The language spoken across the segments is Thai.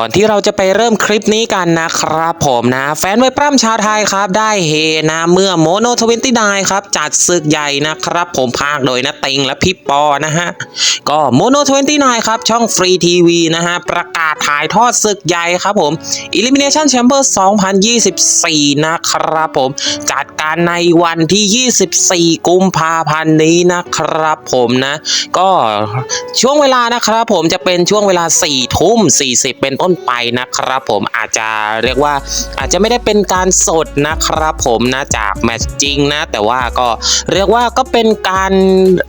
ก่อนที่เราจะไปเริ่มคลิปนี้กันนะครับผมนะ แฟนไวยปล้ำชาวไทยครับ ได้เฮนะเมื่อโมโนทเวนตี้ไดครับ จัดศึกใหญ่นะครับ ผมภาคโดยนะติงและพี่ปอนะฮะ ก็โมโนทเวนตี้ไครับช่องฟรีทีวีนะฮะ ประกาศถ่ายทอดศึกใหญ่ครับผม Elimination Chamber 2024 นะครับผม จัดการในวันที่ 24 กุมภาพันธ์นี้นะครับผมนะ ก็ช่วงเวลานะครับผมจะเป็นช่วงเวลา4ทุ่ม40 เป็นต้นไปนะครับผมอาจจะเรียกว่าอาจจะไม่ได้เป็นการสดนะครับผมนะจากแมตช์จริงนะ แต่ว่าก็เรียกว่าก็เป็นการ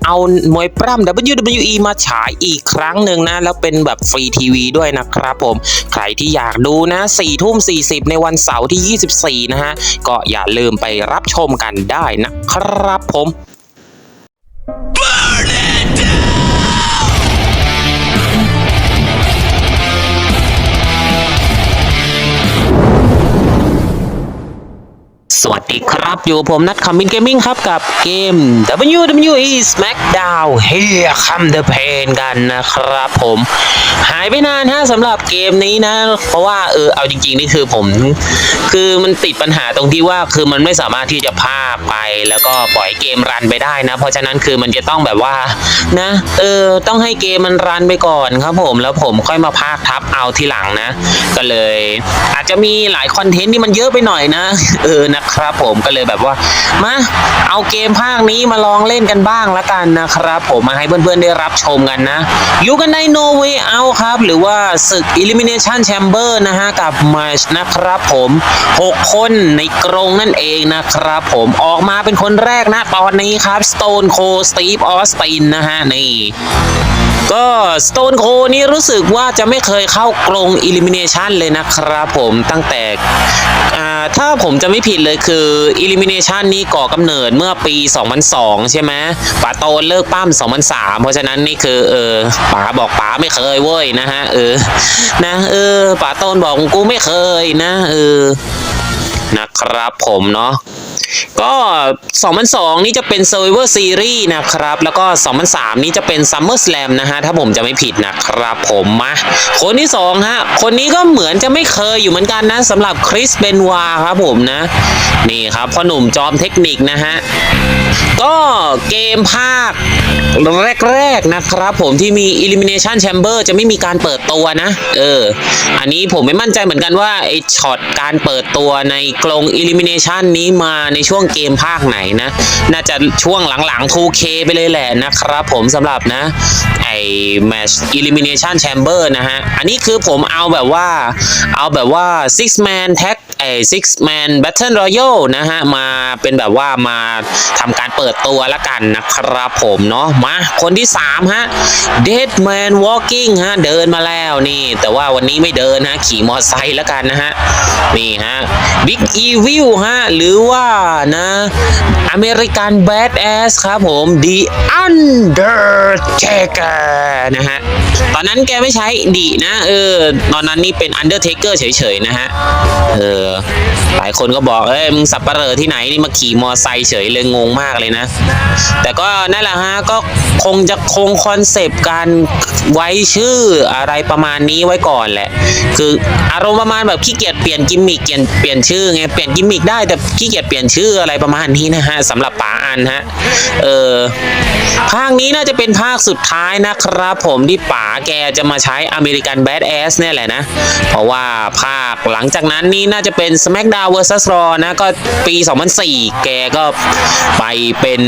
เอามวยปล้ำ WWE มาฉายอีกครั้งหนึ่งนะ แล้วเป็นแบบฟรีทีวีด้วยนะครับผม ใครที่อยากดูนะ4ทุ่ม 40 ในวันเสาร์ที่ 24 นะฮะ ก็อย่าลืมไปรับชมกันได้นะครับผม สวัสดีครับอยู่ผมนัทคำมินเกมมิ่งครับกับเกม WWE SmackDown Here Come the Pain กันนะครับผม หายไปนานฮะสำหรับเกมนี้นะ เพราะว่าเออเอาจริงๆ นี่คือผม คือมันติดปัญหาตรงที่ว่าคือมันไม่สามารถที่จะพาไป แล้วก็ปล่อยเกมรันไปได้นะ เพราะฉะนั้นคือมันจะต้องแบบว่านะเออต้องให้เกมมันรันไปก่อนครับผมแล้วผมค่อยมาพากทับเอาทีหลังนะ ก็เลย อาจจะมีหลายคอนเทนต์ที่มันเยอะไปหน่อยนะเออนะครับผมก็เลยแบบว่ามาเอาเกมภาคนี้มาลองเล่นกันบ้างละกันนะครับ ผมมาให้เพื่อนๆได้รับชมกันนะอยู่กันใน No Way Out ครับ หรือว่าศึก Elimination Chamber นะฮะกับมาชนะครับผม 6 คนในกรงนั่นเองนะครับผมออกมาเป็นคนแรกนะตอนนี้ครับ Stone Cold Steve Austin นะฮะนี่ ก็ Stone Cold นี่รู้สึกว่าจะไม่เคยเข้ากรง Elimination เลยนะครับผมตั้งแต่ถ้าผมจะไม่ผิดเลยคือ Elimination นี่ก่อกำเนิดเมื่อปี 2002 ใช่ไหมป๋าโตนเลิกปั้ม 2003 เพราะฉะนั้นนี่คือเออป๋าบอกป๋าไม่เคยเว้ยนะฮะเออนะเออป๋าโตนบอกกูไม่เคยนะเออนะครับผมเนาะ ก็ 2002 นี่จะเป็น Survivor Series นะครับ แล้วก็ 2003 นี่จะเป็น Summer Slam นะฮะ ถ้าผมจะไม่ผิดนะครับผมมาคนที่2ฮะ คนนี้ก็เหมือนจะไม่เคยอยู่เหมือนกันนะสำหรับคริสเบนวาครับผมนะ นี่ครับพ่อหนุ่มจอมเทคนิคนะฮะ ก็เกมภาคแรก ๆ นะครับผมที่มี Elimination Chamber จะไม่มีการเปิดตัวนะ เออ อันนี้ผมไม่มั่นใจเหมือนกันว่าไอช็อตการเปิดตัวในกรง Elimination นี้มาในในช่วงเกมภาคไหนนะ น่าจะช่วงหลังๆ 2K ไปเลยแหละนะครับผมสำหรับนะ ไอ Match Elimination Chamber นะฮะ อันนี้คือผมเอาแบบว่า เอาแบบว่า six man tag ไอ six man battle royal นะฮะ มาเป็นแบบว่ามาทำการเปิดตัวละกันนะครับผมเนาะ มาคนที่ 3 ฮะ Dead Man Walking ฮะ เดินมาแล้วนี่ แต่ว่าวันนี้ไม่เดินฮะ ขี่มอเตอร์ไซค์ละกันนะฮะ นี่ฮะ Big Evil ฮะ หรือว่า นะ American Badass ครับผม The Undertaker นะฮะ ตอนนั้นแกไม่ใช้ดีนะเออตอนนั้นนี่เป็น Undertaker เฉยๆนะฮะเออหลายคนก็บอกเอ้ยมึงสับปะเหร่อที่ไหนนี่มาขี่มอไซค์เฉยเลยงงมากเลยนะ แต่ก็นั่นแหละฮะก็คงจะคงคอนเซปต์การไว้ชื่ออะไรประมาณนี้ไว้ก่อนแหละ คืออารมณ์ประมาณแบบขี้เกียจเปลี่ยนกิมมิคเปลี่ยนเปลี่ยนชื่อไงเปลี่ยนกิมมิคได้แต่ขี้เกียจเปลี่ยนชื่ออะไรประมาณนี้นะฮะสำหรับป๋าอันฮะเออภาคนี้น่าจะเป็นภาคสุดท้ายนะครับผมที่ป๋าแกจะมาใช้อเมริกันแบดแอสเนี่ยแหละนะ เพราะว่าภาคหลังจากนั้นนี่น่าจะเป็น SmackDown vs Raw นะ ก็ปี 2004 แกก็ไปเป็น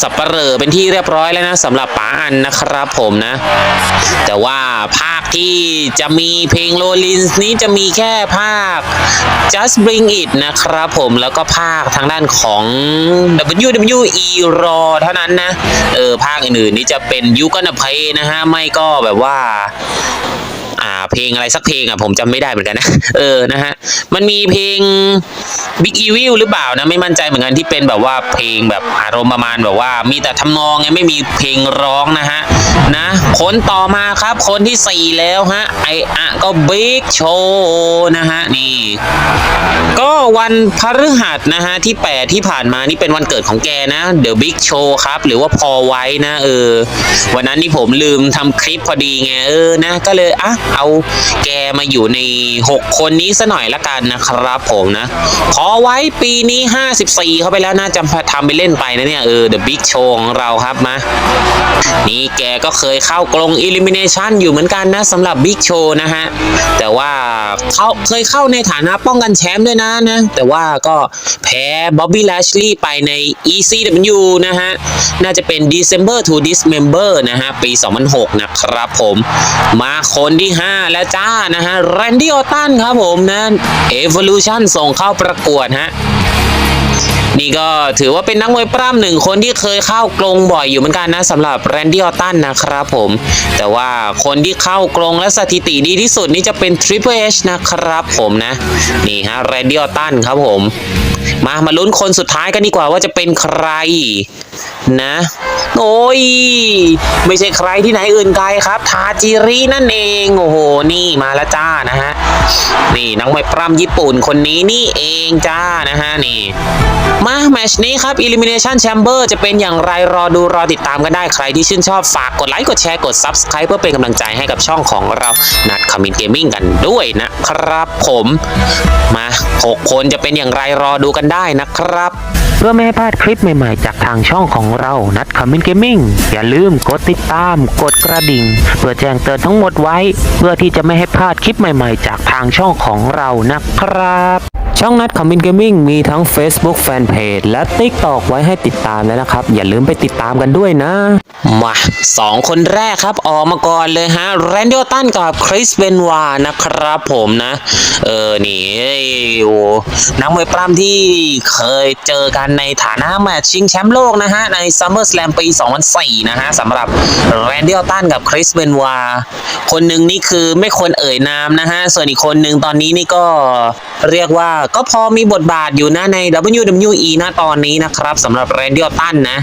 สับปะเหร่อเป็นที่เรียบร้อยแล้วนะสำหรับป๋าอันนะครับผมนะ แต่ว่าภาค ที่จะมีเพลงโรลินส์นี้จะมีแค่ภาค Just Bring It นะครับผมแล้วก็ภาคทางด้านของ WWE Raw เท่านั้นนะ เออ ภาคอื่นๆนี่จะเป็นยุก n น a เพนะฮะ ไม่ก็แบบว่า อ่า เพลงอะไรสักเพลงอะผมจำไม่ได้เหมือนกันนะ เออนะฮะมันมีเพลง Big Evil หรือเปล่านะไม่มั่นใจเหมือนกันที่เป็นแบบว่าเพลงแบบอารมณ์ประมาณแบบว่า มีแต่ทำนองไงไม่มีเพลงร้องนะฮะนะคนต่อมาครับคนที่สี่แล้วฮะไออะก็ Big Show นะฮะนี่ก็วันพฤหัสนะฮะที่ 8 ที่ผ่านมานี่เป็นวันเกิดของแกนะ The Big Show ครับ หรือว่าพอไว้นะ เออ วันนั้นนี่ผมลืมทำคลิปพอดีไงเออนะ ก็เลยอะเอาแกมาอยู่ใน 6 คนนี้ซะหน่อยละกันนะครับผมนะ ขอไว้ปีนี้ 54 เข้าไปแล้วน่าจะทำไปเล่นไปนะเนี่ย เออ The Big Show ของเราครับมา นี่แกก็เคยเข้ากรง Elimination อยู่เหมือนกันนะสำหรับ Big Show นะฮะ แต่ว่า เขาเคยเข้าในฐานะป้องกันแชมป์ด้วยนะนะ แต่ว่าก็แพ้บ๊อบบี้แลชลีย์ไปใน ECW นะฮะ น่าจะเป็น December to Dismember นะฮะ ปี 2006 นะครับผม มาคนที่ 5 แล้วจ้านะฮะแรนดี้ออตันครับผมนะ Evolution ส่งเข้าประกวดฮะ นี่ก็ถือว่าเป็นนักมวยปล้ำหนึ่งคนที่เคยเข้ากรงบ่อยอยู่เหมือนกันนะสำหรับแรนดี้ออตันนะครับผม แต่ว่าคนที่เข้ากรงและสถิติดีที่สุดนี่จะเป็น Triple H นะครับผมนะ นี่ฮะแรนดี้ออตตันครับผม มามาลุ้นคนสุดท้ายกันดีกว่าว่าจะเป็นใครนะ โอ้ย ไม่ใช่ใครที่ไหนอื่นไกลครับ ทาจิรินั่นเอง โอ้โห นี่มาแล้วจ้านะฮะ นี่นักมวยปล้ำญี่ปุ่นคนนี้นี่เองจ้านะฮะนี่ มาแมชนี้ครับ Elimination Chamber จะเป็นอย่างไรรอดูรอติดตามกันได้ใครที่ชื่นชอบฝากกดไลค์กดแชร์กด Subscribe เพื่อเป็นกำลังใจให้กับช่องของเรานัดคามินเกมมิ่งกันด้วยนะครับผม มา 6 คนจะเป็นอย่างไรรอดูกันได้นะครับ พื่อไม่ให้พลาดคลิปใหม่ๆ จากทางช่องของเรา นัดคอมเมนต์เกมมิ่ง อย่าลืมกดติดตาม กดกระดิ่ง เพื่อแจ้งเตือนทั้งหมดไว้ เพื่อที่จะไม่ให้พลาดคลิปใหม่ๆ จากทางช่องของเรานะครับ ช่องนัดคอมเมนเกมมิ่งมีทั้ง Facebook Fanpage และ TikTok ไว้ให้ติดตามแล้วนะครับ อย่าลืมไปติดตามกันด้วยนะ มาสองคนแรกครับออกมาก่อนเลยฮะแรนดิ l ตันกับคริสเบนวานะครับผมนะ เออ นี่ยโอ้นักมวยปล้ำที่เคยเจอกันในฐานะแมตช์ชิงแชมป์โลกนะฮะ ใน SummerSlam ปี 2004 นะฮะสำหรับแรนดิ l ตันกับคริสเบนวาคนหนึ่งนี่คือไม่ควรเอ่ยนามนะฮะ ส่วนอีกคนหนึ่งตอนนี้นี่ก็เรียกว่าก็พอมีบทบาทอยู่นะใน WWE นะตอนนี้นะครับสำหรับแรนดี้อตันนะ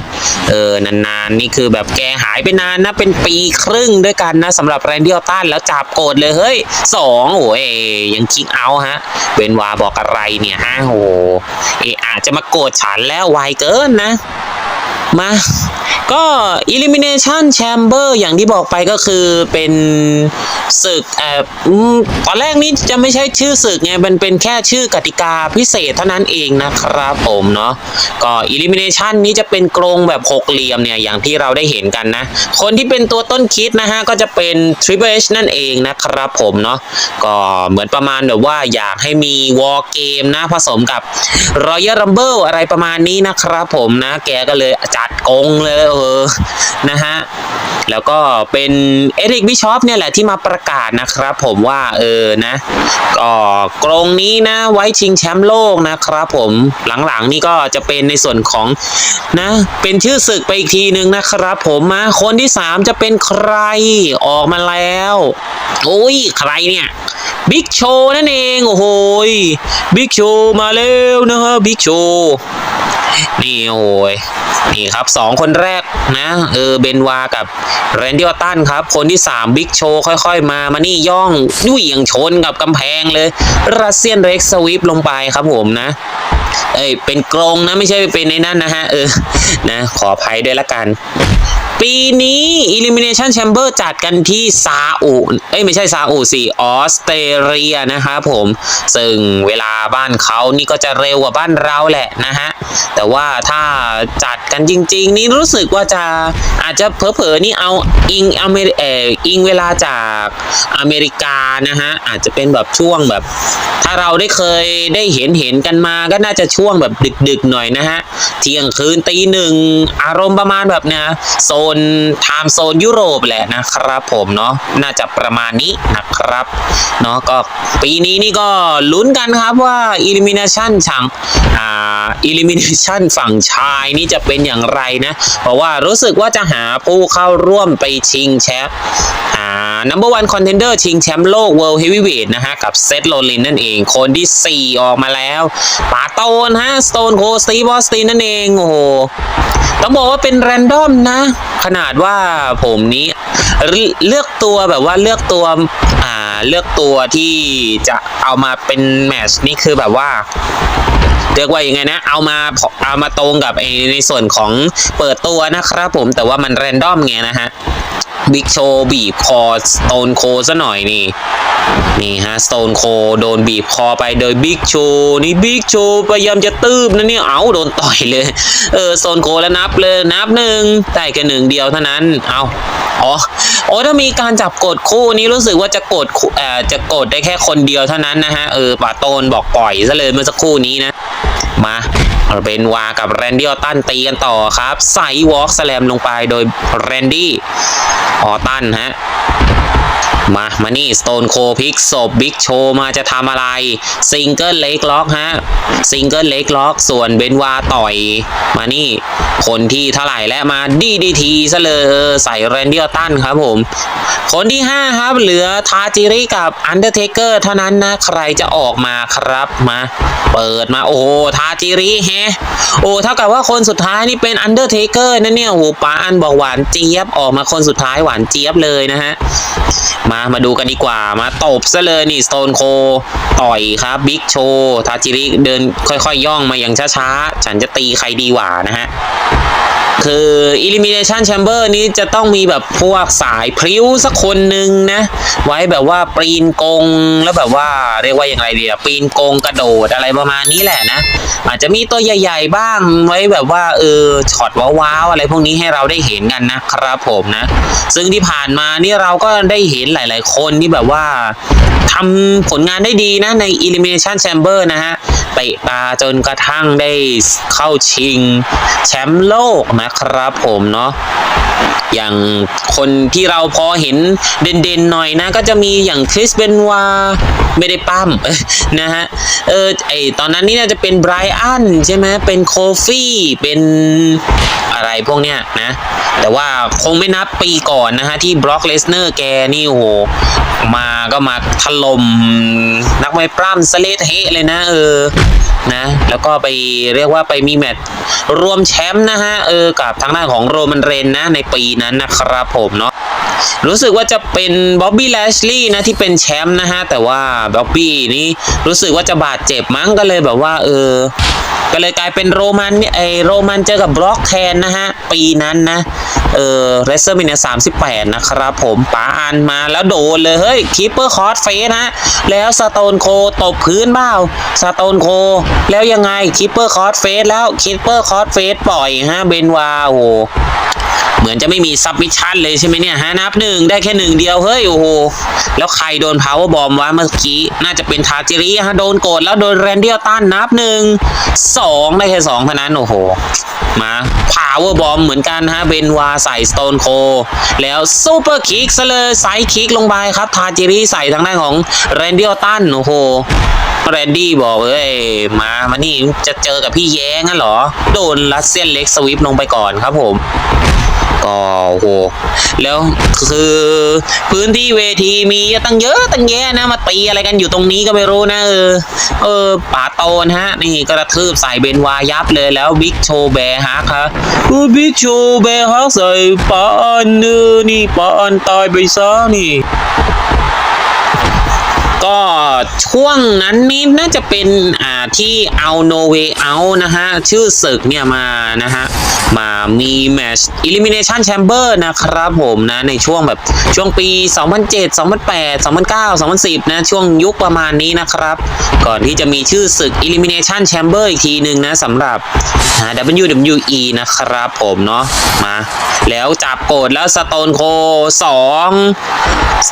เออนานๆนี่คือแบบแกหายไปนานนะเป็นปีครึ่งด้วยกันนะสำหรับแรนดี้อตันแล้วจับโกรธเลยเฮ้ยสองโอ้ยยังคิกเอาฮะเบนวาบอกอะไรเนี่ยฮะโอ้เอออาจจะมาโกรธฉันแล้วไวเกินนะ มา ก็ Elimination Chamber อย่างที่บอกไปก็คือเป็นศึกเอ่อตอนแรกนี่จะไม่ใช่ชื่อศึกไง มันเป็นแค่ชื่อกติกาพิเศษเท่านั้นเองนะครับผมเนาะ ก็ Elimination นี้จะเป็นกรงแบบหกเหลี่ยมเนี่ย อย่างที่เราได้เห็นกันนะ คนที่เป็นตัวต้นคิดนะฮะ ก็จะเป็น Triple H นั่นเองนะครับผมเนาะ ก็เหมือนประมาณแบบว่าอยากให้มี War Game นะผสมกับ Royal Rumble อะไรประมาณนี้นะครับผมนะ แกก็เลยจััดกงเลยเออนะฮะแล้วก็เป็นเอริกบิชอปเนี่ยแหละที่มาประกาศนะครับผมว่าเออนะก็กรงนี้นะไว้ชิงแชมป์โลกนะครับผมหลังๆนี่ก็จะเป็นในส่วนของนะเป็นชื่อศึกไปอีกทีหนึ่งนะครับผมมาคนที่ 3 จะเป็นใครออกมาแล้วโอ้ยใครเนี่ยบิ๊กโชนั่นเองโอ้โหบิ๊กโชมาแล้วนะฮะบิ๊กโชนี่โอ้ย ครับสองคนแรกนะเออเบนวากับแรนดิ l ตันครับ คนที่สามบิ๊กโชค่อยๆ มามานี่ย่องยุ่ยอย่างชนกับกำแพงเลยรัสเซียนเร็กสวิปลงไปครับผมนะเอ้ยเป็นกรงนะไม่ใช่เป็นในนั่นนะฮะเออนะขออภัยด้วยละกัน ปีนี้ Elimination Chamber จัดกันที่ซาอุเอ้ยไม่ใช่ซาอุสิออสเตรเลียนะครับผม ซึ่งเวลาบ้านเขานี่ก็จะเร็วกว่าบ้านเราแหละนะฮะ แต่ว่าถ้าจัดกันจริง ๆ นี่รู้สึกว่าจะอาจจะเผลอๆนี่เอาอิงอเมริเอออิงเวลาจากอเมริกานะฮะอาจจะเป็นแบบช่วงแบบ ถ้าเราได้เคยได้เห็นเห็นกันมาก็น่าจะช่วงแบบดึกๆหน่อยนะฮะเที่ยงคืนตีหนึ่งอารมณ์ประมาณแบบเนี้ยโซนไทม์โซนยุโรปแหละนะครับผมเนาะน่าจะประมาณนี้นะครับเนาะก็ปีนี้นี่ก็ลุ้นกันครับว่า Elimination ชังอ่า Elimination ฝั่งชายนี่จะเป็นอย่างอย่างไรนะ เพราะว่ารู้สึกว่าจะหาผู้เข้าร่วมไปชิงแชมป์อ่า number one contender ชิงแชมป์โลก world heavyweight นะฮะ กับเซธโรลินนั่นเอง คนที่ 4 ออกมาแล้วปาโตนฮะสโตนโคสตีบอสตีนนั่นเอง โอ้โห ต้องบอกว่าเป็นแรนดอมนะ ขนาดว่าผมนี้ เลือกตัวแบบว่าเลือกตัวอ่าเลือกตัวที่จะเอามาเป็นแมชนี่คือแบบว่า เรียกว่ายังไงนะ เอามาเอามาตรงกับไอในส่วนของเปิดตัวนะครับผมแต่ว่ามันแรนดอมไงนะฮะบิ๊กโชบีบคอสโตนโคซะหน่อยนี่นี่ฮะสโตนโคโดนบีบคอไปโดยบิ๊กโชนี่บิ๊กโชพยายามจะตืบนะเนี่ยเอาโดนต่อยเลยเออสโตนโคแล้วนับเลยนับหนึ่งได้แค่หนึ่งเดียวเท่านั้นเอาอ๋อโอ้ถ้ามีการจับกดคู่นี้รู้สึกว่าจะกดเอ่อจะกดได้แค่คนเดียวเท่านั้นนะฮะเออป่าโตนบอกปล่อยซะเลยเมื่อสักครู่นี้นะ มาเป็นวากับแรนดี้ออตันตีกันต่อครับ ใส่วอล์กแสลมลงไปโดยแรนดี้ออตตันฮะ มามานี่สโตนโคพิกศพบิ๊กโชมาจะทำอะไรซิงเกิลเล็กล็อกฮะซิงเกิลเล็กล็อกส่วนเบนวาต่อย มานี่คนที่เท่าไหร่และมาดีดีทีซะเลยใส่แรนดี้ออตันครับผม คนที่ 5 ครับ เหลือทาจิริกับอันเดอร์เทเกอร์เท่านั้นนะ ใครจะออกมาครับมา เปิดมาโอ้ทาจิริแฮโอ้เท่ากับว่าคนสุดท้ายนี่เป็นอันเดอร์เทเกอร์นั่นเนี่ยโอ้ป้าอันบอกหวานเจี๊ยบออกมาคนสุดท้ายหวานเจี๊ยบเลยนะฮะมามาดูกันดีกว่ามาตบซะเลยนี่สโตนโค ต่อยครับบิ๊กโชทาจิริเดินค่อยๆย่องมาอย่างช้าๆ ฉันจะตีใครดีกว่านะฮะคือ Elimination Chamber นี้จะต้องมีแบบพวกสายพริ้วสักคนหนึ่งนะ ไว้แบบว่าปีนกงแล้วแบบว่าเรียกว่าอย่างไรดีอะปีนกงกระโดดอะไรประมาณนี้แหละนะ อาจจะมีตัวใหญ่ ๆ บ้างไว้แบบว่าเออช็อตว้าวๆอะไรพวกนี้ให้เราได้เห็นกันนะครับผมนะ ซึ่งที่ผ่านมานี่เราก็ได้เห็นหลาย ๆ คนที่แบบว่าทำผลงานได้ดีนะใน Elimination Chamber นะฮะเตตาจนกระทั่งได้เข้าชิงแชมป์โลกนะครับผมเนาะ อย่างคนที่เราพอเห็นเด่นๆหน่อยนะ ก็จะมีอย่างคริสเบนวาไม่ได้ปั้มนะฮะเออไอตอนนั้นนี่น่าจะเป็นไบรอันใช่ไหมเป็นโคฟี่เป็นอะไรพวกเนี้ยนะ แต่ว่าคงไม่นับปีก่อนนะฮะ ที่บล็อกเลสเนอร์แกนี่โหมาก็มาถล่มนักมวยปล้ำสเลเทะเลยนะ เออนะแล้วก็ไปเรียกว่าไปมีแมตช์รวมแชมป์นะฮะ เออกับทางด้านของโรมันเรนนะในปีนั้นนะครับผมเนาะรู้สึกว่าจะเป็นบ๊อบบี้แลชลีย์นะที่เป็นแชมป์นะฮะ แต่ว่าบ๊อบบี้นี่รู้สึกว่าจะบาดเจ็บมั้งก็เลยแบบว่า เออ ก็เลยกลายเป็นโรมันเนี่ยไอโรมันเจอกับบล็อกแทนนะฮะ ปีนั้นนะ เออเรสเซอร์มินสามสิบแปดนะครับผมป๋าอันมาแล้วโดนเลยเฮ้ยคีเปอร์คอร์สเฟสนะ แล้วสโตนโคตบพื้นเปล่าสโตนโค แล้วยังไงคีเปอร์คอร์สเฟสแล้วคีเปอร์คอร์สเฟสปล่อยฮะเบนวาโอ เหมือนจะไม่มีซับมิชชั่นเลยใช่ไหมเนี่ยฮะนับหนึ่งได้แค่หนึ่งเดียวเฮ้ยโอ้โหแล้วใครโดนพาวเวอร์บอมวะเมื่อกี้น่าจะเป็นทาจิริฮะโดนโกดแล้วโดนแรนเดียลตันนับหนึ่งสองได้แค่สองเท่านั้นโอ้โหมาพาวเวอร์บอมเหมือนกันฮะเบนวาใส่สโตนโค แล้วซูเปอร์คิกซะเลยไซคิกลงไปครับ ทาจิริใส่ทางด้านของแรนเดียลตันโอ้โหแรนดี้บอกเอ้ยมามานี่จะเจอกับพี่แย้งั้นเหรอ โดนรัสเซียนเล็กสวิปลงไปก่อนครับผม ก็โหแล้วคือพื้นที่เวทีมีตั้งเยอะตั้งแยะนะมาตีอะไรกันอยู่ตรงนี้ก็ไม่รู้นะเออเออป่าโตนฮะนี่กระทืบใส่เบนวายับเลยแล้วบิ๊กโชแบร์ฮักฮะบิ๊กโชแบร์ฮักใส่ปาอันเนอนี่ปาอันตายไปซะนี่ ก็ช่วงนั้นนี่น่าจะเป็นอ่าที่เอาโนเวเอานะฮะ ชื่อศึกเนี่ยมานะฮะ มามีแมช์ Elimination Chamber นะครับผมนะ ในช่วงแบบช่วงปี 2007 2008 2009 2010 นะ ช่วงยุคประมาณนี้นะครับ ก่อนที่จะมีชื่อศึก Elimination Chamber อีกทีหนึ่งนะสำหรับ WWE นะครับผมเนาะมา แล้วจับโกดแล้วสโตนโคสอง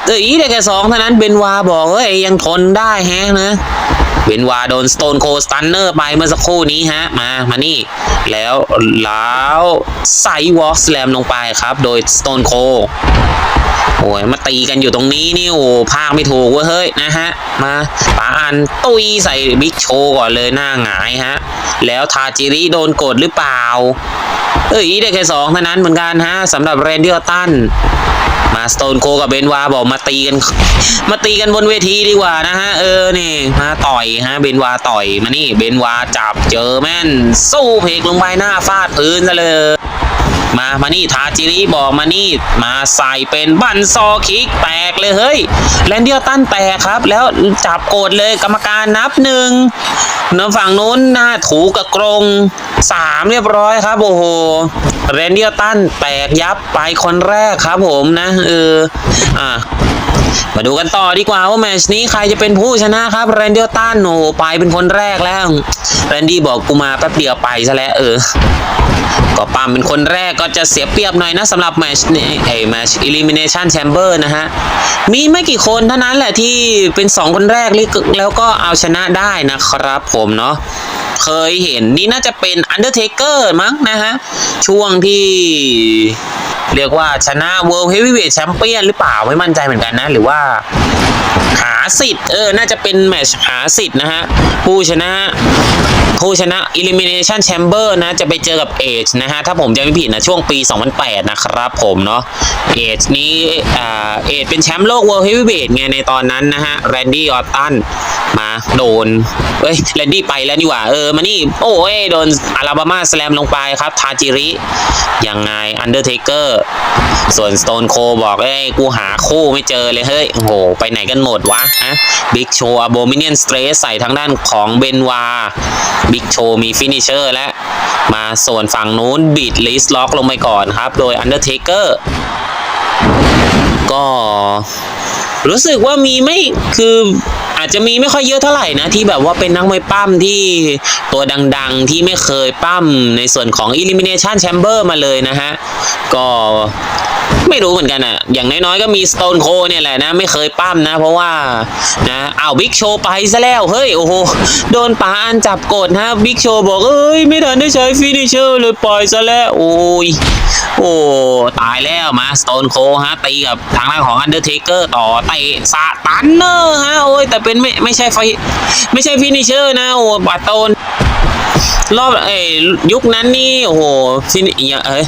เอ้ยได้แค่สองเท่านั้นเบนวาบอกเฮ้ยยังทนได้แฮะนะเบนวาโดนสโตนโคสตันเนอร์ไปเมื่อสักครู่นี้ฮะ มา มานี่ แล้วแล้วใส่วอล์กสแลมลงไปครับ โดยสโตนโคโอ้ยมาตีกันอยู่ตรงนี้นี่โอ้ภาคไม่ถูกเว้ยเฮ้ยนะฮะ มาปาอันตุยใส่บิ๊กโชก่อนเลยหน้าหงายฮะ แล้วทาจิริโดนกดหรือเปล่า เอ้ยได้แค่สองเท่านั้นเหมือนกันฮะสำหรับแรนเดี้ออตตัน มาสโตนโคกับเบนวาบอกมาตีกัน มาตีกันบนเวทีดีกว่านะฮะ เออนี่มาต่อยฮะเบนวาต่อยมานี่เบนวาจับเจอแม่นสู้เพกลงไปหน้าฟาดพื้นซะเลย มามานี่ทาจิริบอกมานี่มาใส่เป็นบันซอคิกแตกเลยเฮ้ยแลนเดียตันแตกครับ แล้วจับโกดเลยกรรมการนับหนึ่งน้ำฝั่งนู้นหน้าถูกับกรงสามเรียบร้อยครับ โอ้โหแรนเดียตันแตกยับไปคนแรกครับผมนะเอออะ มาดูกันต่อดีกว่าว่าแมชนี้ใครจะเป็นผู้ชนะครับแรนดียตันโอ้โหไปเป็นคนแรกแล้วแรนดี้บอกกูมาแป๊บเดียวไปซะแล้วเออก็ปั๊มเป็นคนแรกก็จะเสียเปรียบหน่อยนะสำหรับแมชนี้ไอ้แมตช elimination chamber นะฮะ มีไม่กี่คนเท่านั้นแหละที่เป็น 2 คนแรกแล้วก็เอาชนะได้นะครับผมเนาะ เคยเห็นนี่น่าจะเป็น Undertaker มั้งนะฮะ ช่วงที่เรียกว่าชนะ World Heavyweight Champion หรือเปล่าไม่มั่นใจเหมือนกันนะ หรือว่าหา สิทธิ์เออน่าจะเป็นแมตช์หาสิทธิ์นะฮะผู้ชนะผู้ชนะ Elimination Chamber นะจะไปเจอกับเอจนะฮะถ้าผมจำไม่ผิดนะช่วงปี 2008 นะครับผมเนาะเอจนี้อ่าเอจเป็นแชมป์โลก World Heavyweight ไงในตอนนั้นนะฮะแรนดี้ออตตันมาโดนเอ้ยแรนดี้ไปแล้วนี่หว่าเออมานี่โอ้ยโดนอาราบามาสแลมลงไปครับทาจิริยังไง Undertaker ส่วน Stone Cold บอกเอ้ยกูหาคู่ไม่เจอเลยเฮ้ยโอ้โหไปไหนกันหมดวะฮะ Big Show Abomination Stress ใส่ทางด้านของเบนวา Big Show มีฟินิเชอร์และ มาส่วนฝั่งนู้นบิดลิสล็อกลงไปก่อนครับ โดย Undertaker ก็รู้สึกว่ามีไม่คืออาจจะมีไม่ค่อยเยอะเท่าไหร่นะ ที่แบบว่าเป็นนักมวยปั้มที่ตัวดังๆที่ไม่เคยปั้มในส่วนของ Elimination Chamber มาเลยนะฮะ ก็ ไม่รู้เหมือนกันอะอย่างน้อยๆก็มี Stone Cold เนี่ยแหละนะ ไม่เคยปั้มนะ เพราะว่านะอ้าวบิ๊กโชว์ไปซะแล้วเฮ้ยโอ้โหโดนปาอันจับกดฮะบิ๊กโชว์บอกเอ้ยไม่ทันได้ใช้ฟินิเชอร์เลยปล่อยซะแล้วโอ้ยโอ้ตายแล้วมา Stone Cold ฮะตีกับทางด้านของ Undertaker ต่อเตะสะตันเนอร์ฮะโอ้ยแต่เป็นไม่ไม่ใช่ไฟไม่ใช่ฟินิเชอร์นะโอ้บาโตนรอบเอ้ยยุคนั้นนี่โอ้โหฟินิอย่างเอ้ย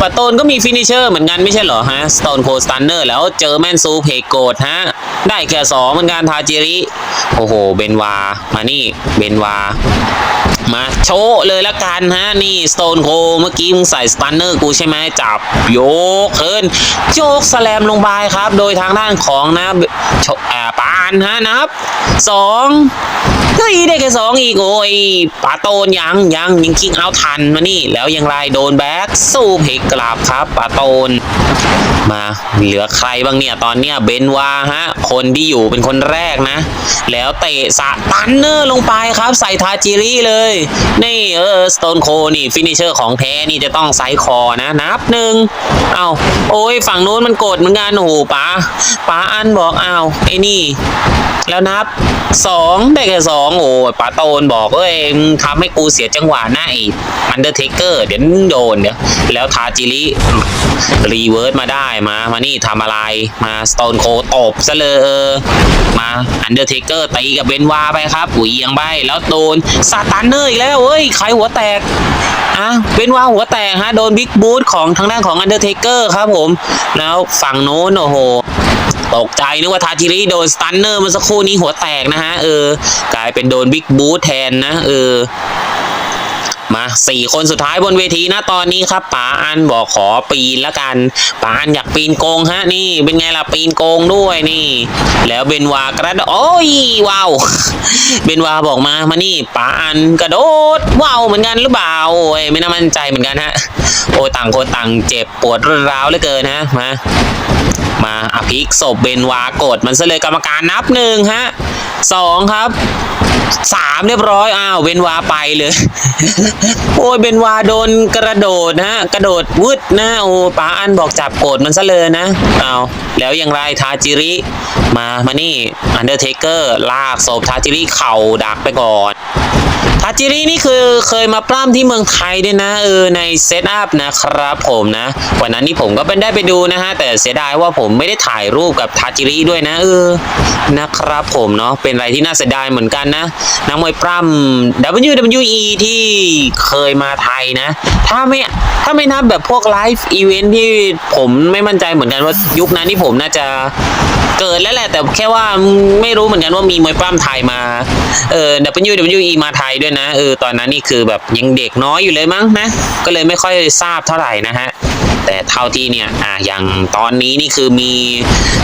ปาโตนก็มีฟินิเชอร์เหมือนกันไม่ใช่เหรอฮะสโตนโคสตันเนอร์แล้วเจอแมนซูเพโกดฮะ ได้แค่สองเหมือนกันทาจิริ โอ้โห เบนวา มานี่ เบนวา มาโชว์เลยละกันฮะ นี่ Stone Cold เมื่อกี้มึงใส่สตันเนอร์กูใช่ไหมจับ โยกเคินโยกสแลมลงไปครับ โดยทางด้านของนะโชอ่าปานฮะนะครับสองเฮ้ยได้แค่สองอีกโอ้ยปาโตนยังยังยังคิงเอาทันมานี่ แล้วยังไรโดนแบ็กสู้เพกกลับครับปาโตนมาเหลือใครบ้างเนี่ยตอนเนี้ยเบนวาฮะ คนที่อยู่เป็นคนแรกนะ แล้วเตะสะตันเนอร์ลงไปครับ ใส่ทาจิริเลยนี่เออสโตนโคนี่ฟินิเชอร์ของแท้นี่จะต้องไซส์คอนะ นับหนึ่งเอาโอ้ยฝั่งนู้นมันกดเหมือนกันโอ้โหป๋าป๋าอันบอกเอาไอ้นี่ แล้วนับสองได้แค่สองโอ้ยป๋าโตนบอกเอ้ยมึงทำให้กูเสียจังหวะหน้าไอ้อันเดอร์เทเกอร์เดี๋ยวโดนเดี๋ยวแล้วทาจิริรีเวิร์สมาได้มา มานี่ทำอะไรมาสโตนโคตบซะเลยเออมาอันเดอร์เทเกอร์ตีกับเบนวาไปครับหุยเอียงไปแล้วโดนซาตานเนอร์อีกแล้วเฮ้ยใครหัวแตกอะเบนวาหัวแตกฮะโดนบิ๊กบูทของทางด้านของอันเดอร์เทเกอร์ครับผม แล้วฝั่งโน้นโอ้โหตกใจนึกว่าทาจิริโดนสตันเนอร์เมื่อสักครู่นี้หัวแตกนะฮะเออกลายเป็นโดนบิ๊กบูทแทนนะเออ มาสี่คนสุดท้ายบนเวทีนะตอนนี้ครับป๋าอันบอกขอปีนละกันป๋าอันอยากปีนโกงฮะนี่เป็นไงล่ะปีนโกงด้วยนี่ แล้วเบนวากระโดดโอ้ยว้าวเบนวาบอกมามานี่ป๋าอันกระโดดว้าวเหมือนกันหรือเปล่าโอ้ยไม่น่ามั่นใจเหมือนกันฮะโอ้ต่างคนต่างเจ็บปวดร้าวเหลือเกินฮะมา มาอภิกศพเบนวากดมันซะเลยกรรมการนับหนึ่งฮะสองครับสามเรียบร้อยอ้าวเบนวาไปเลย โอ้ยเบนวาโดนกระโดดนะกระโดดวืดนะโอ้ป้าอันบอกจับโกดมันซะเลยนะเอาแล้วอย่างไรทาจิริ มามานี่อันเดอร์เทเกอร์ลากศพทาจิริเข่าดักไปก่อน ทาจิรินี่คือเคยมาปล้ำที่เมืองไทยด้วยนะเออในเซตอัพนะครับผมนะ วันนั้นนี่ผมก็เป็นได้ไปดูนะฮะแต่เสียดายว่าผมไม่ได้ถ่ายรูปกับทาจิริด้วยนะเออนะครับผมเนาะเป็นอะไรที่น่าเสียดายเหมือนกันนะนักมวยปล้ำ WWE ที่เคยมาไทยนะ ถ้าไม่ถ้าไม่นับแบบพวกไลฟ์อีเวนท์ที่ผมไม่มั่นใจเหมือนกันว่ายุคนั้นที่ผมน่าจะเกิดแล้วแหละแต่แค่ว่าไม่รู้เหมือนกันว่ามีมวยปล้ำไทยมาเออ WWE มาไทยด้วยนะเออตอนนั้นนี่คือแบบยังเด็กน้อยอยู่เลยมั้งนะก็เลยไม่ค่อยทราบเท่าไหร่นะฮะ แต่เท่าที่เนี่ยอะอย่างตอนนี้นี่คือมี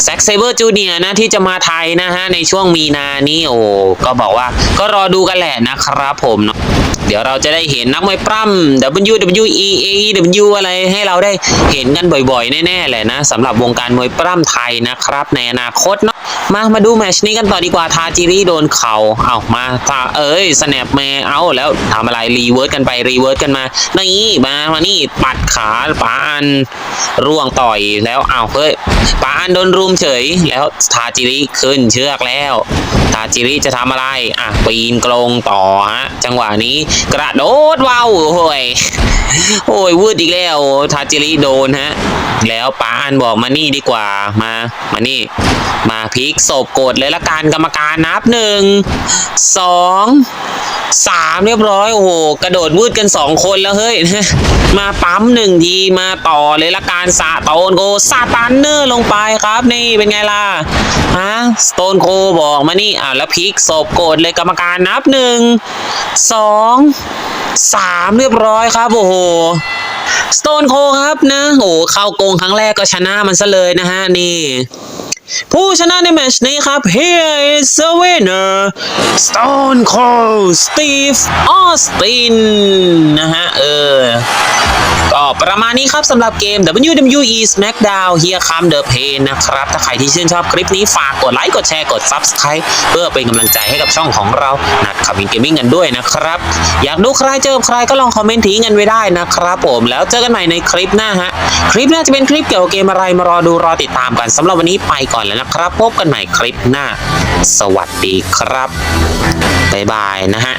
แซ็กเซเบอร์จูเนียนะที่จะมาไทยนะฮะในช่วงมีนานี่โอ้ก็บอกว่าก็รอดูกันแหละนะครับผมเนาะเดี๋ยวเราจะได้เห็นนักมวยปล้ำ WWE AEW อะไรให้เราได้เห็นกันบ่อยๆ แน่ๆแหละนะสำหรับวงการมวยปล้ำไทยนะครับ ในอนาคตเนาะมามาดูแมชนี้กันต่อดีกว่าทาจิริโดนเข่าเอามาทาเอ้ยสแนปแมเอาแล้วทำอะไรรีเวิร์สกันไปรีเวิร์สกันมานี่มามานี่ปัดขาปาอันร่วงต่อยแล้วเอาวเฮ้ยปาอันโดนรุมเฉย แล้วทาจิริขึ้นเชือกแล้ว ทาจิริจะทำอะไรอะปีนกลงต่อฮะจังหวะนี้กระโดดว้าวโอ้ยโอ้ยวืดอีกแล้ว ทาจิริโดนฮะแล้วปาอันบอกมานี่ดีกว่ามามานี่ มาพลิกศพกดเลยละกันกรรมการนับหนึ่งสอง สามเรียบร้อยโอ้โหกระโดดวืดกันสองคนแล้วเฮ้ยมาปั๊มหนึ่งทีมาต่อเลยละการสะโตนโกซาตันเนอร์ลงไปครับนี่เป็นไงล่ะฮะสโตนโคบอกมานี่อะแล้วพลิกศพโกดเลยกรรมการนับหนึ่งสองสามเรียบร้อยครับโอ้โหสโตนโคครับนะโอ้เข้าโกงครั้งแรกก็ชนะมันซะเลยนะฮะนี่ ผู้ชนะในแมตชนี้ครับ Here is the winner Stone Cold Steve Austin นะฮะ เออ ก็ประมาณนี้ครับสำหรับเกม WWE SmackDown Here Come the Pain นะครับ ถ้าใครที่ชื่นชอบคลิปนี้ฝากกดไลค์กดแชร์กด Subscribe เพื่อเป็นกำลังใจให้กับช่องของเรานัดขับวินเกมมิ่งกันด้วยนะครับ อยากดูใครเจอใครก็ลองคอมเมนต์ทิ้งกันไว้ได้นะครับผมแล้วเจอกันใหม่ในคลิปหน้าฮะ คลิปหน้าจะเป็นคลิปเกี่ยวกับเกมอะไรมารอดูรอติดตามกันสำหรับวันนี้ไปก่อนแล้วนะครับ พบกันใหม่คลิปหน้า สวัสดีครับบ๊ายบายนะฮะ